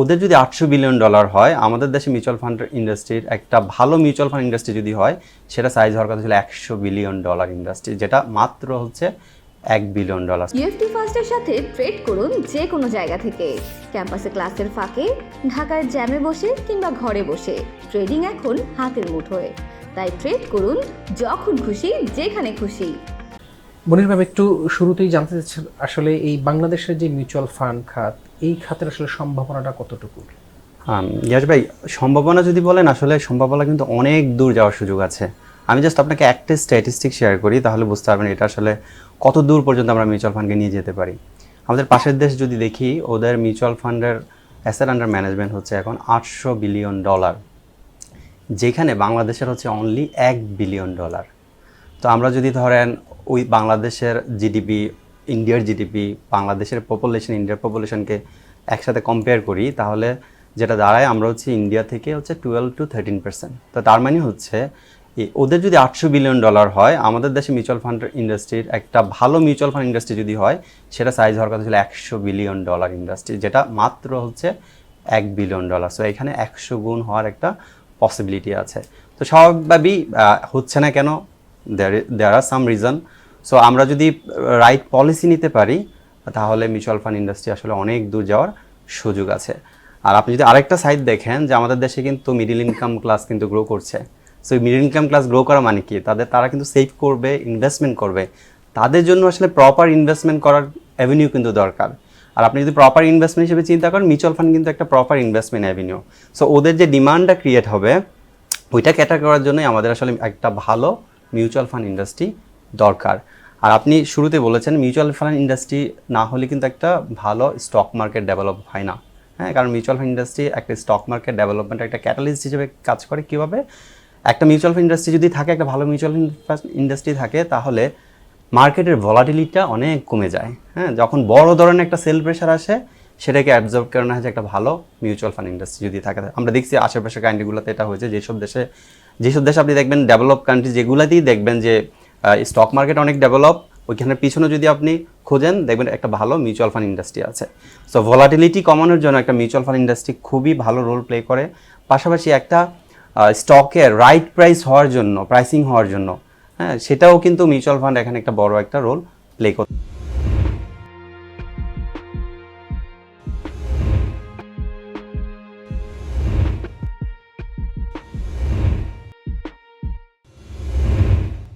ওদের যদি আটশো বিলিয়ন ডলার হয়, আমাদের দেশে মিউচুয়াল ফান্ড ইন্ডাস্ট্রির একটা ভালো মিউচুয়াল ফান্ড ইন্ডাস্ট্রি যদি হয়, সেটা সাইজ হওয়ার কথা ছিল একশো বিলিয়ন ডলার ইন্ডাস্ট্রি যেটা মাত্র হচ্ছে এক বিলিয়ন ডলার। ইউএফটি ফার্স্টের সাথে ট্রেড করুন যে কোনো জায়গা থেকে। ক্যাম্পাসে ক্লাসের ফাঁকে ঢাকার জ্যামে বসে কিংবা ঘরে বসে ট্রেডিং এখন হাতের মুঠোয়। তাই ট্রেড করুন যখন খুশি, যেখানে খুশি। মনির ভাই একটু শুরুতেই জানতে চাচ্ছি, আসলে এই বাংলাদেশের যে মিউচুয়াল ফান্ড খাত, এই খাতের আসলে সম্ভাবনাটা কতটুকু? ইয়াস ভাই, সম্ভাবনা যদি বলেন, আসলে সম্ভাবনা কিন্তু অনেক দূর যাওয়ার সুযোগ আছে। আমি জাস্ট আপনাকে একটা স্ট্যাটিস্টিক শেয়ার করি, তাহলে বুঝতে পারবেন এটা আসলে কত দূর পর্যন্ত আমরা মিউচুয়াল ফান্ডকে নিয়ে যেতে পারি। আমাদের পাশের দেশ যদি দেখি, ওদের মিউচুয়াল ফান্ডের অ্যাসেট আন্ডার ম্যানেজমেন্ট হচ্ছে এখন আটশো বিলিয়ন ডলার যেখানে বাংলাদেশের হচ্ছে অনলি এক বিলিয়ন ডলার তো আমরা যদি ধরেন ওই বাংলাদেশের জিডিপি ইন্ডিয়ার জিডিপি বাংলাদেশের পপুলেশন ইন্ডিয়ার পপুলেশনকে একসাথে কম্পেয়ার করি, তাহলে যেটা দাঁড়ায় আমরা হচ্ছে ইন্ডিয়া থেকে হচ্ছে টুয়েলভ টু থার্টিন পার্সেন্ট তো তার মানে হচ্ছে ওদের যদি আটশো বিলিয়ন ডলার হয়, আমাদের দেশে মিউচুয়াল ফান্ড ইন্ডাস্ট্রির একটা ভালো মিউচুয়াল ফান্ড ইন্ডাস্ট্রি যদি হয়, সেটা সাইজ হওয়ার কথা ছিল একশো বিলিয়ন ডলার ইন্ডাস্ট্রি যেটা মাত্র হচ্ছে এক বিলিয়ন ডলার সো এখানে একশো গুণ হওয়ার একটা পসিবিলিটি আছে। তো স্বাভাবিকভাবেই হচ্ছে না কেন দেয়ার আর সাম রিজন সো আমরা যদি রাইট পলিসি নিতে পারি, তাহলে মিউচুয়াল ফান্ড ইন্ডাস্ট্রি আসলে অনেক দূর যাওয়ার সুযোগ আছে। আর আপনি যদি আরেকটা সাইড দেখেন, যে আমাদের দেশে কিন্তু মিডিল ইনকাম ক্লাস কিন্তু গ্রো করছে। So middle income class grow করা মানে কি? তাদের, তারা কিন্তু সেভ করবে ইনভেস্টমেন্ট করবে। তাদের জন্য আসলে প্রপার ইনভেস্টমেন্ট করার অ্যাভিনিউ কিন্তু দরকার। আর আপনি যদি প্রপার ইনভেস্টমেন্ট হিসেবে চিন্তা করেন মিউচুয়াল ফান্ড কিন্তু একটা প্রপার ইনভেস্টমেন্ট অ্যাভিনিউ সো ওদের যে ডিমান্ডটা ক্রিয়েট হবে, ওইটা ক্যাটার করার জন্যই আমাদের আসলে একটা ভালো মিউচুয়াল ফান্ড ইন্ডাস্ট্রি দরকার। আর আপনি শুরুতে বলেছেন মিউচুয়াল ফান্ড ইন্ডাস্ট্রি না হলে কিন্তু একটা ভালো স্টক মার্কেট ডেভেলপ হয় না। হ্যাঁ কারণ মিউচুয়াল ফান্ড ইন্ডাস্ট্রি একটা স্টক মার্কেট ডেভেলপমেন্ট একটা ক্যাটালিস্ট হিসেবে কাজ করে কীভাবে? একটা মিউচুয়াল ফান্ড ইন্ডাস্ট্রি যদি থাকে, একটা ভালো মিউচুয়াল ফান্ড ইন্ডাস্ট্রি থাকে, তাহলে মার্কেটের ভলাটিলিটিটা অনেক কমে যায়। হ্যাঁ যখন বড় ধরনের একটা সেল প্রেশার আসে, সেটাকে অ্যাবজর্ব করে হয়েছে একটা ভালো মিউচুয়াল ফান্ড ইন্ডাস্ট্রি যদি থাকে। আমরা দেখছি আশেপাশের কান্ট্রিগুলোতে এটা হয়েছে, যেসব দেশে যেসব দেশে আপনি দেখবেন ডেভেলপ কান্ট্রি যেগুলাতেই দেখবেন যে স্টক মার্কেট অনেক ডেভেলপ ওইখানের পিছনে যদি আপনি খোঁজেন, দেখবেন একটা ভালো মিউচুয়াল ফান্ড ইন্ডাস্ট্রি আছে। সো ভলাটিলিটি কমানোর জন্য একটা মিউচুয়াল ফান্ড ইন্ডাস্ট্রি খুবই ভালো রোল প্লে করে। পাশাপাশি একটা স্টকের রাইট প্রাইস হওয়ার জন্য প্রাইসিং হওয়ার জন্য হ্যাঁ সেটাও কিন্তু মিউচুয়াল ফান্ড এখানে একটা বড় একটা রোল প্লে করে